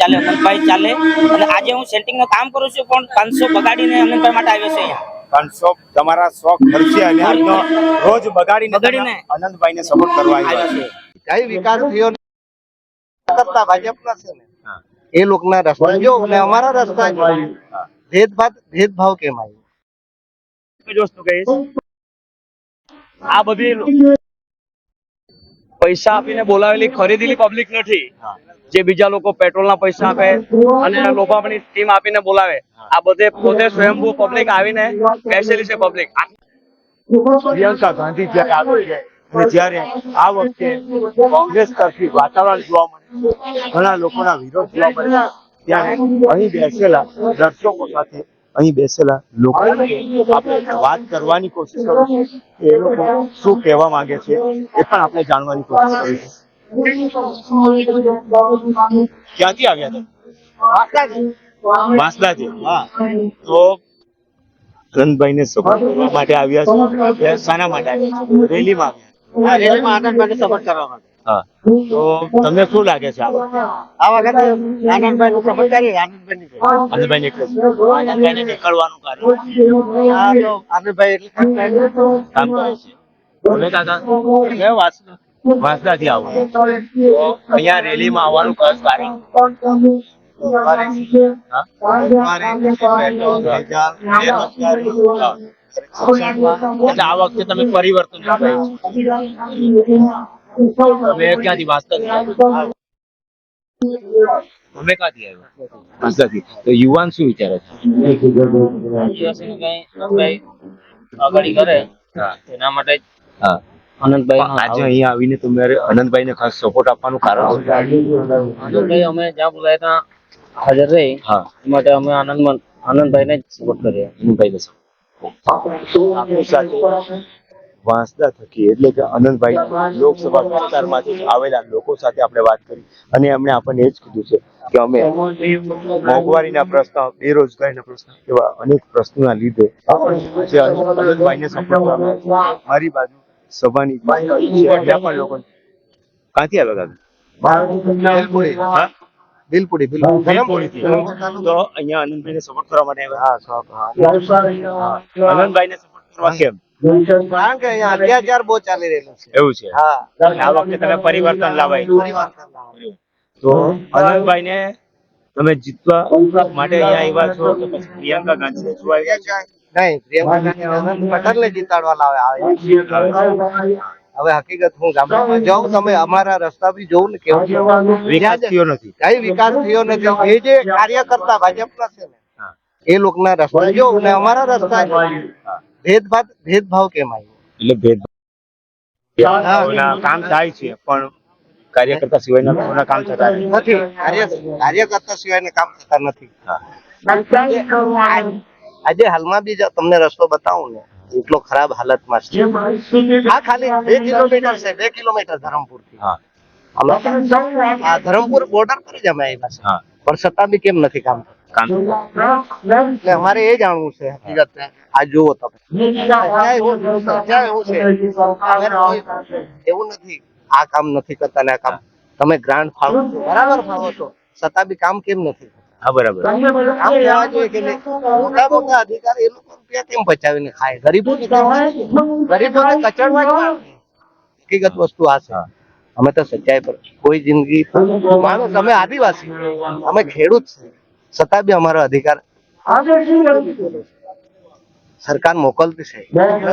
ચાલે અનંતભાઈ ચાલે. અને આજે હું સેટિંગનું કામ કરું છું પણ પાંચસો બગાડીને અનંતભાઈ માટે આવ્યો છે અહીંયા. પાંચસો તમારા શોખ ખર્ચી અને આજનો રોજ બગાડીને બગાડીને. તમે આનંદભાઈને સપોર્ટ કરવા આવ્યા છે. કઈ વિકાસ થયો કરતા ભાજપના છે ને. હા. એ લોકોના રસ્તા જો અને અમારા રસ્તા ભેદભાવ ભેદભાવ કેમ આવ્યો? વસ્તુ કહીશ? આ બધી પૈસા આપીને બોલાવેલી ખરીદેલી પબ્લિક નથી. જે બીજા લોકો પેટ્રોલના પૈસા આપે અને લોભામણી ટીમ આપીને બોલાવે. આ બધે પોતે સ્વયંભૂ પબ્લિક આવીને બેસેલી છે પબ્લિક પ્રિયંકા ગાંધી જયારે આવી છે અને જ્યારે આ વખતે કોંગ્રેસ તરફી વાતાવરણ જોવા મળે ઘણા લોકોના વિરોધ જોવા મળે ત્યારે અહીં બેસેલા દર્શકો સાથે અહીં બેસેલા લોકો આપણે વાત કરવાની કોશિશ કરીશું કે એ લોકો શું કહેવા માંગે છે એ પણ આપણે જાણવાની કોશિશ કરીશું ક્યાંથી આવ્યા હતા વાંસદાથી હા. તો આનંદભાઈ ને સપોર્ટ કરવા માટે આવ્યા છે? શાના માટે આવ્યા છે? રેલીમાં માટે સપોર્ટ કરવા માટે. હા. તો તમને શું લાગે છે આ વખતે? આનંદભાઈ નું પ્રમોટ કરીએ આનંદભાઈ આનંદભાઈ નીકળે આનંદભાઈને નીકળવાનું કાર્ય. આ તો આનંદભાઈ એટલે કામ કરે છે. તમે કાકા કયો વાંસદા વાંસદાથી આવું. તો અહીંયા રેલીમાં આવવાનું ખાસ કારણ. આ વખતે તમે પરિવર્તન તમે ક્યાંથી? આવ્યા? તમે ક્યાંથી આવ્યા? વાંસદાથી તો યુવાન શું વિચારે છે? અગાડી કરે એના માટે હા. આનંદભાઈ આજે. અહીંયા આવીને તમારે આનંદભાઈને ખાસ સપોર્ટ આપવાનું કારણ અનંતભાઈ અમે જ્યાં બોલાય ત્યાં હાજર રહી. હા. એ માટે અમે આનંદ આનંદભાઈ ને સપોર્ટ કરીએ અનંતભાઈ. આપણી સાથે વાંસદા થકી એટલે કે આનંદભાઈ લોકસભા વિસ્તારમાંથી આવેલા લોકો સાથે આપણે વાત કરી. અને એમણે આપણને એ જ કીધું છે કે અમે મોંઘવારીના પ્રશ્ન બેરોજગારીના પ્રશ્ન એવા અનેક પ્રશ્નોના લીધે જે આનંદભાઈને સપોર્ટ કરવા મારી બાજુ સભાની પણ લોકો ક્યાંથી આવ્યા કાકા હા? બિલપુડી બિલપુડી. તો અહીંયા આનંદભાઈને સપોર્ટ કરવા માટે આવ્યા. આનંદભાઈને સપોર્ટ કરવા કેમ? કારણ કે અહીંયા અત્યાચાર બહુ ચાલી રહેલો છે. એવું છે? આ વખતે તમે પરિવર્તન લાવાય. તો આનંદભાઈને તમે જીતવા માટે અહીંયા આવ્યા છો તો પછી પ્રિયંકા ગાંધી જોવા આવ્યા છો? નહીં પ્રિયંકા ગાંધી આનંદ પટેલને જીતાડવા લાવે આવે. હવે હકીકત હું ગામડામાં જાઉં તમે અમારા રસ્તા બી જોઉં ને કેવું છે. વિકાસ થયો નથી. કઈ વિકાસ થયો નથી. એ જે કાર્યકર્તા ભાજપના છે ને એ લોકોના રસ્તા જોઉં ને અમારા રસ્તા. ભેદભાવ ભેદભાવ કેમ આવ્યો એટલે ભેદભાવના કામ થાય છે પણ કાર્યકર્તા સિવાયના કામ થતા નથી. કાર્યકર્તા સિવાયના કામ થતા નથી. આજે હાલમાં બી તમને રસ્તો બતાવું ને એટલો ખરાબ હાલતમાં છે. આ ખાલી બે કિલોમીટર છે બે કિલોમીટર ધરમપુરથી અમે ધરમપુર બોર્ડર પર જ અમે આવ્યા છે. પણ છતાં બી કેમ નથી કામ થતું? એટલે અમારે એ જાણવું છે હકીકત આ જુઓ તમે. એવું- નથી. આ કામ નથી કરતા ને આ કામ. તમે ગ્રાન્ડ ફાળો છો, બરાબર ફાળો છો. છતાં બી કામ કેમ નથી? હા બરાબર. કામ લેવા જોઈએ કે મોટા મોટા અધિકારી એ લોકો રૂપિયા કેમ બચાવીને ખાય? ગરીબો ગરીબો કચડવા હકીકત વસ્તુ આ છે. અમે તો સચ્ચાઈ પર કોઈ જિંદગી માનો તમે આદિવાસી. અમે ખેડૂત છે છતાં બી અમારો અધિકાર. સરકાર મોકલતી છે.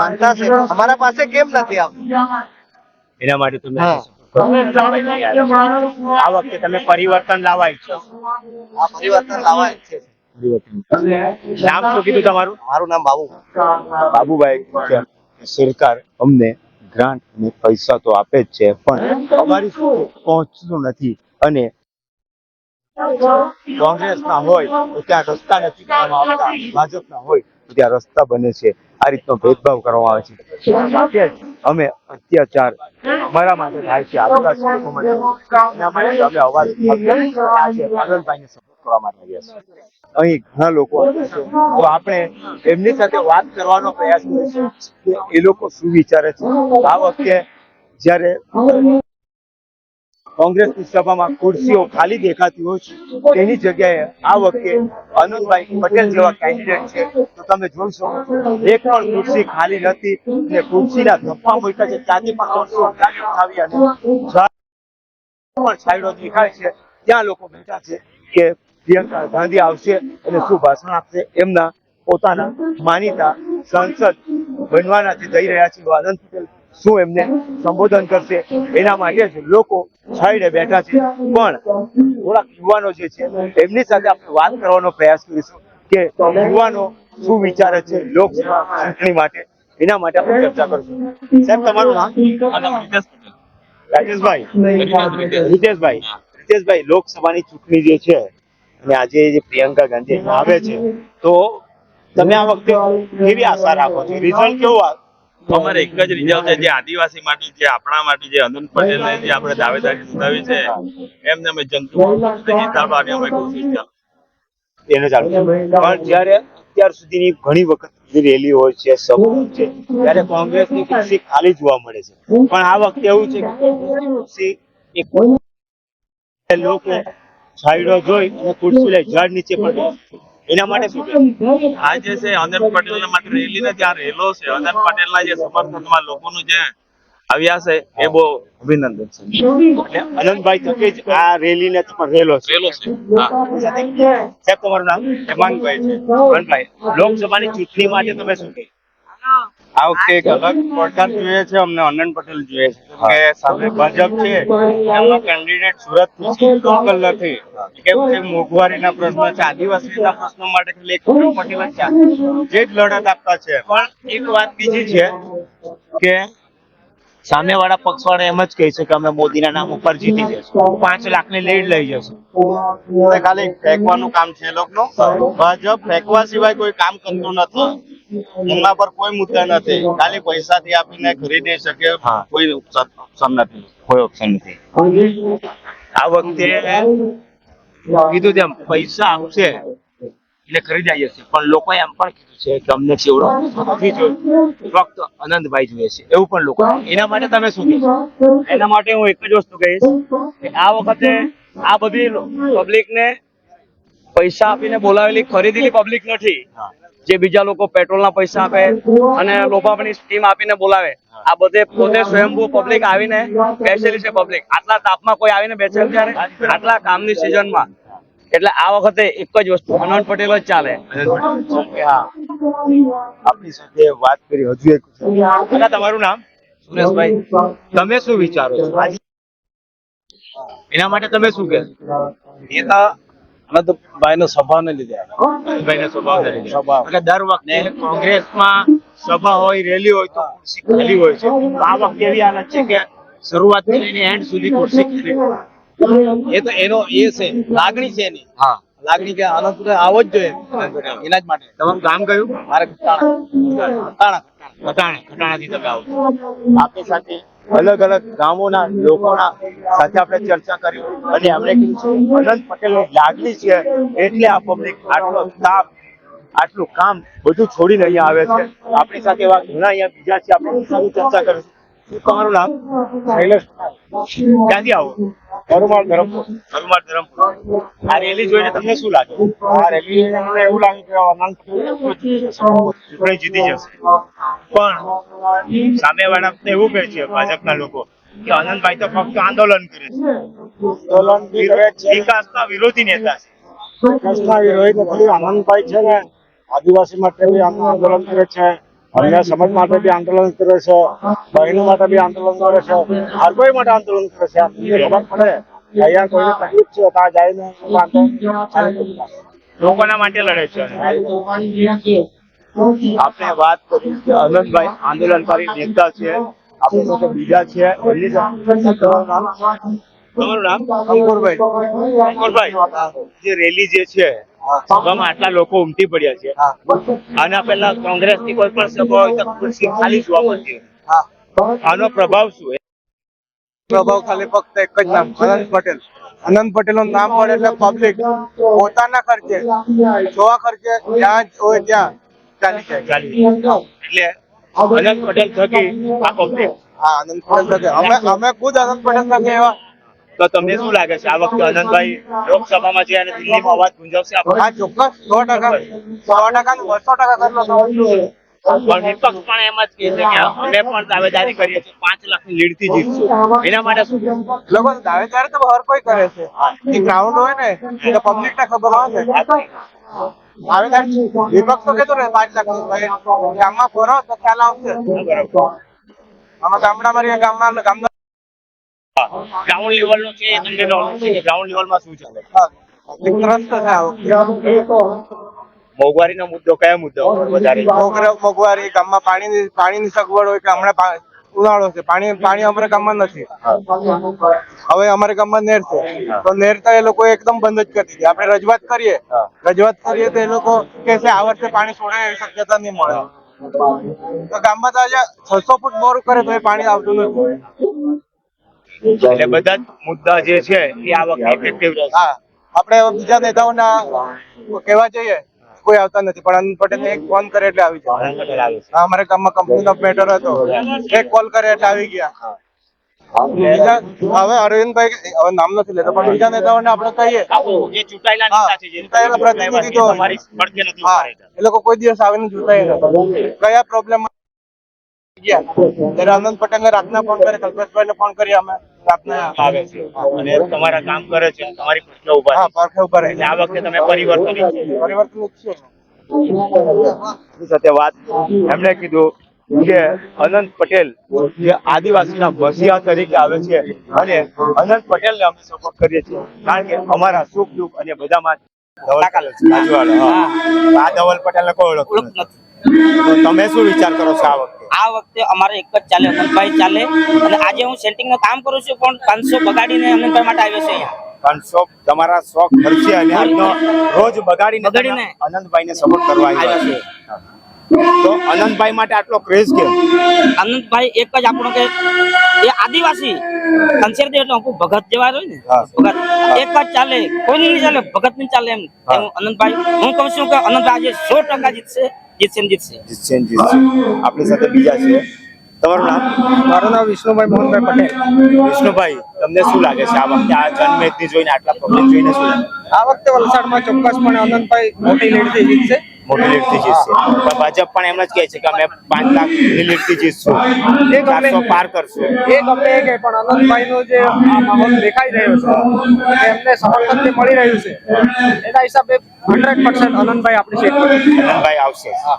માનતા છે. અમારા પાસે કેમ નથી આવતું? એના માટે તમે આ વખતે તમે પરિવર્તન લાવવા ઈચ્છો છો. આ પરિવર્તન લાવવા છે. નામ શું કીધું તમારું? મારું નામ બાબુ. બાબુભાઈ સરકાર અમને ગ્રાન્ટ અને પૈસા તો આપે જ છે પણ અમારી સુધી પહોંચતું નથી. અને કોંગ્રેસના હોય તો ત્યાં રસ્તા નથી કરવામાં આવતા ભાજપના હોય તો ત્યાં રસ્તા બને છે. આ રીતનો ભેદભાવ કરવામાં આવે છે. અમે અત્યાચાર અમારા માટે થાય છે. અમે અવાજ આનંદભાઈને સપોર્ટ કરવા માટે આવ્યા છીએ. અહીં ઘણા લોકો તો આપણે એમની સાથે વાત કરવાનો પ્રયાસ કરીશું. કે એ લોકો શું વિચારે છે? આ વખતે જ્યારે કોંગ્રેસની સભામાં ખુરશીઓ ખાલી દેખાતી હોય છે. તેની જગ્યાએ આ વખતે અનુજભાઈ પટેલ જેવા કેન્ડિડેટ છે. તો તમે જોઈ એક પણ ખુરશી ખાલી નથી અને ખુરશીના ધપ્પા મૂક્યા છે. ત્યાંથી પણ ઉઠાવી અને પણ છાંયડો દેખાય છે, ત્યાં લોકો બેઠા છે કે પ્રિયંકા ગાંધી આવશે અને શું ભાષણ આપશે એમના પોતાના માનીતા સંસદ બનવાના જે જઈ રહ્યા છે. એવા પટેલ શું એમને સંબોધન કરશે એના માટે જ લોકો છાઈને બેઠા છે. પણ થોડાક યુવાનો જે છે, એમની સાથે આપણે વાત કરવાનો પ્રયાસ કરીશું કે યુવાનો શું વિચારે છે લોકસભા ચૂંટણી માટે. એના માટે આપણે ચર્ચા કરીશું. સાહેબ, તમારું નામ? રાજેશભાઈ. રીતેશભાઈ રીતેશભાઈ લોકસભાની ચૂંટણી જે છે અને આજે જે પ્રિયંકા ગાંધી આવે છે, તો તમે આ વખતે કેવી આશા રાખો છો? રિઝલ્ટ કેવું અમારે એક જ રિઝર્વ છે જે આદિવાસી માટે જે આપણા માટે જે અનંત પટેલને જે આપણે દાવેદારી નોંધાવી છે એમને અમે જંતુ જીતાડવાની અમે કોશિશ ચાલુ એને ચાલુ પણ જ્યારે અત્યાર સુધીની ઘણી વખત રેલી હોય છે સભા હોય છે ત્યારે કોંગ્રેસની ખુરશી ખાલી જોવા મળે છે. પણ આ વખતે એવું છે કે લોકો છાંયડો જોઈ અને ખુરશી લઈ ઝાડ નીચે પડે. એના માટે શું કહેશો? આ જે છે અનંત પટેલ માટે રેલી નથી આ રેલો છે. અનંત પટેલના જે સમર્થનમાં લોકોનું જે આવ્યા છે એ બહુ અભિનંદન છે. અનંતભાઈ થકી જ આ રેલીને પણ રેલો છે. રેલો છે. હા. સાહેબ તમારું નામ? હેમાંગભાઈ છે. લોકસભાની ચૂંટણી માટે તમે શું કહે? આ વખતે એક અલગ પડકાર જોઈએ છે, અમને અનંત પટેલ જોઈએ છે. કે સામે ભાજપ છે, એમનો કેન્ડિડેટ સુરત લોકલ નથી કે મોંઘવારીના પ્રશ્ન છે આદિવાસીના પ્રશ્નો માટે ખાલી એક પટેલ જ જે જ લડત આપતા છે. પણ એક વાત બીજી છે કે સામેવાળા પક્ષવાળા એમ જ કહે છે કે અમે મોદીના નામ ઉપર જીતી જશું પાંચ લાખની લીડ લઈ જશું ખાલી ફેંકવાનું કામ છે લોકો ભાજપ ફેંકવા સિવાય કોઈ કામ કરતું નથી. એમના પર કોઈ મુદ્દા નથી. ખાલી પૈસાથી આપીને ખરીદી શકે કોઈ ઓપ્શન નથી. કોઈ ઓપ્શન નથી. આ વખતે કીધું તેમ પૈસા આવશે એટલે ખરીદાઈ જશે. પણ લોકો એમ પણ કીધું છે કે અમને ચેવડો નથી જોયું. ફક્ત આનંદભાઈ જોઈએ છે. એવું પણ લોકો એના માટે તમે શું કહેશો? એના માટે હું એક જ વસ્તુ કહીશ કે આ વખતે આ બધી પબ્લિક ને પૈસા આપીને બોલાવેલી ખરીદેલી પબ્લિક નથી. જે બીજા લોકો પેટ્રોલ ના પૈસા આપે અને લોભામણી સ્કીમ આપીને બોલાવે. આ બધે પોતે સ્વયંભૂ પબ્લિક આવીને બેસેલી છે પબ્લિક આટલા તાપમાં કોઈ આવીને બેસેલ ત્યારે આટલા કામની સિઝનમાં એટલે આ વખતે એક જ વસ્તુ અનંત પટેલ જ ચાલે. હા. આપણી સાથે વાત કરી હજુ એક તમારું નામ? સુરેશભાઈ. તમે શું વિચારો છો? એના માટે તમે શું કહેશો એ તો અનંતભાઈ નો સ્વભાવને લીધે. ભાઈના સ્વભાવ લીધે. સ્વભાવ. એટલે દર વખતે કોંગ્રેસમાં સભા હોય રેલી હોય તો ખુરશી ખાલી હોય છે. આ વખતે એવી હાલત છે કે શરૂઆતથી લઈને એન્ડ સુધી ખુરશી ખાલી એ તો એનો એ છે. લાગણી છે એની. હા. લાગણી કે અનંત આવો જ જોઈએ. એના જ માટે. તમારું ગામ કયું? મારે કટાણા. કટાણા. કટાણા. ખટાણાથી તમે આવો આપની સાથે અલગ અલગ ગામોના લોકોના સાથે આપણે ચર્ચા કરી અને એમણે કીધું અનંત પટેલની લાગણી છે એટલે આ પબ્લિક આટલો તાપ, આટલું કામ બધું છોડીને અહીંયા આવે છે. આપણી સાથે એવા ઘણા અહીંયા બીજા છે, આપણે ચર્ચા કરીશું તમારું નામ? શૈલેષ. ક્યાંથી આવો? ધર્માળ ધરમપુર. ધર્માળ ધરમપુર. આ રેલી જોઈને તમને શું લાગે? આ રેલી જોઈને એવું લાગે કે અનંત ચૂંટણી જીતી જશે. પણ સામેવાળા વાળા એવું કહે છે ભાજપના લોકો કે આનંદભાઈ તો ફક્ત આંદોલન કરે છે. આંદોલન વિકાસના વિરોધી નેતા છે. વિકાસના વિરોધી આનંદભાઈ છે ને આદિવાસી માટે આંદોલન કરે છે. અન્ય સમાજ માટે બી આંદોલન કરે છે બહેનો માટે બી આંદોલન કરે છે હર કોઈ માટે આંદોલન કરે છે. આપણને ખબર પડે અહીંયા કોઈને તકલીફ છે ત્યાં જઈને. લોકોના માટે લડે છે. આપણે વાત કરી કે અનંતભાઈ આંદોલનકારી નેતા છે. આપણે સાથે બીજા છે. એમની તમારું નામ તમારું નામ? અંકુરભાઈ. અંકુરભાઈ જે રેલી જે છે સભામાં આટલા લોકો ઉમટી પડ્યા છે. આના પહેલા કોંગ્રેસની કોઈ પણ સભા હોય તો ખુરશી ખાલી જોવા મળતી આનો પ્રભાવ શું પ્રભાવ ખાલી ફક્ત એક જ નામ અનંત પટેલ. અનંત પટેલનું નામ પડે એટલે પબ્લિક પોતાના ખર્ચે જોવા ખર્ચે જ્યાં જ હોય ત્યાં ચાલી જાય. એટલે અનંત પટેલ થકી આ પબ્લિક હા આનંદ પટેલ થકી. અમે અમે ખુદ આનંદ પટેલ થકે એવા તો તમને શું લાગે છે? આ વખતે અનંતભાઈ લોકસભામાં છે અને દિલ્હીમાં અવાજ ગુંજવશે? આ ચોક્કસ. સો ટકા. સો ટકા ને બસો ટકા પણ વિપક્ષ પણ એમ જ કહે છે કે અમે પણ દાવેદારી કરીએ છીએ. પાંચ લાખની લીડથી જીતશું. એના માટે શું લોકો દાવેદારી તો હર કોઈ કરે છે. એ ગ્રાઉન્ડ હોય ને તો પબ્લિક ને ખબર હોય છે વિપક્ષ તો કેતો ને પાંચ લાખનું ગામમાં ફરો તો ખ્યાલ આવશે. આમાં ગામડામાં રહીએ ગામમાં ગામના ગ્રાઉન્ડ લેવલનો છે એ તમને નોલેજ છે. ગ્રાઉન્ડ લેવલમાં શું ચાલે? છે મોંઘવારીનો મુદ્દો કયા મુદ્દો? વધારે. છે? મોંઘવારી ગામમાં પાણીની પાણીની સગવડ હોય કે હમણાં ઉનાળો છે. પાણી પાણી અમારા ગામમાં નથી. હવે અમારા ગામમાં નેર છે. તો નેરતા તો એ લોકો એકદમ બંધ જ કરી દીધી. આપણે રજૂઆત કરીએ. રજૂઆત કરીએ તો એ લોકો કે છે આ વર્ષે પાણી છોડે એવી શક્યતા નહીં મળે. તો ગામમાં તો આજે છસો ફૂટ બોર કરે તો એ પાણી આવતું નથી. એટલે બધા જ મુદ્દા જે છે એ આ વખતે ઇફેક્ટિવ રહેશે. હા આપણે બીજા નેતાઓના કહેવા જઈએ કોઈ આવતા નથી. પણ અનંત પટેલ એક ફોન કરે એટલે આવી જાય. અમારે ગામમાં કંપનીનો મેટર હતો. એક કોલ કરે એટલે આવી ગયા. બીજા હવે અરવિંદભાઈ હવે નામ નથી લેતો પણ બીજા નેતાઓને આપણે કહીએ. ચૂંટાયેલા હા, નેતા છે જે ચૂંટાયેલા પ્રતિનિધિ તો- તમારી પડખે નથી હા ઊભા રહેતા. એ લોકો કોઈ દિવસ આવીને જોતા નથી. કયા પ્રોબ્લેમ ગયા? ત્યારે આનંદ પટેલ ને રાતના ફોન કરે કલ્પેશભાઈ ને ફોન કરી અમે. આવે છે. અને તમારા કામ કરે છે તમારી પડખે ઊભા પડખે ઊભા એટલે આ વખતે તમે પરિવર્તન પરિવર્તન ઈચ્છીએ ને. એમની સાથે વાત એમણે કીધું કે અનંત પટેલ જે આદિવાસીના વસિયા તરીકે આવે છે અને અનંત પટેલને અમે સપોર્ટ કરીએ છીએ. કારણ કે અમારા સુખ દુઃખ અને બધામાં આ ધવલ કોઈ ઓળખ નથી. તમે શું વિચાર કરો છો આ વખતે? આ વખતે અમારે એક જ ચાલે અનંતભાઈ ચાલે. અને આજે હું સેટિંગનું કામ કરું છું પણ પાંચસો બગાડીને અનંતભાઈ માટે આવ્યો છે અહીંયા. પાંચસો તમારા શોખ ખર્ચે અને આજનો રોજ બગાડીને બગાડીને. અનંતભાઈ ને સપોર્ટ કરવા આવ્યા છે. તો અનંતભાઈ માટે આટલો ક્રેઝ કેમ અનંતભાઈ એક જ આપણો કે એ આદિવાસી કંસેર એટલે ભગત જેવા હોય ને ભગત. એક જ ચાલે કોઈ નહીં ચાલે ભગત નહીં ચાલે એમ. અનંતભાઈ હું કહું છું કે અનંતભાઈ આજે સો ટકા જીતશે જીતશે જીતશે. જીતશે જીતશે. આપણી સાથે બીજા છે. તમારું નામ? મારું નામ વિષ્ણુભાઈ મોહનભાઈ પટેલ. વિષ્ણુભાઈ તમને શું લાગે છે? આ વખતે આ જન્મેદની જોઈને આટલા પબ્લિક જોઈને શું આ વખતે વલસાડમાં ચોક્કસપણે અનંતભાઈ મોટી લીડથી જીતશે. મોટી જીતશું. પણ ભાજપ પણ એમ જ કહે છે કે અમે પાંચ લાખ લીડથી જીતશું. એક ચારસો પાર કરશું. એ અમને એ કહે પણ અનંતભાઈનો જે માહોલ દેખાઈ રહ્યો છે એમને સમર્થન જે મળી રહ્યું છે એના હિસાબે હંડ્રેડ પર્સન્ટ અનંતભાઈ આપણી સીટ અનંતભાઈ આવશે. હા.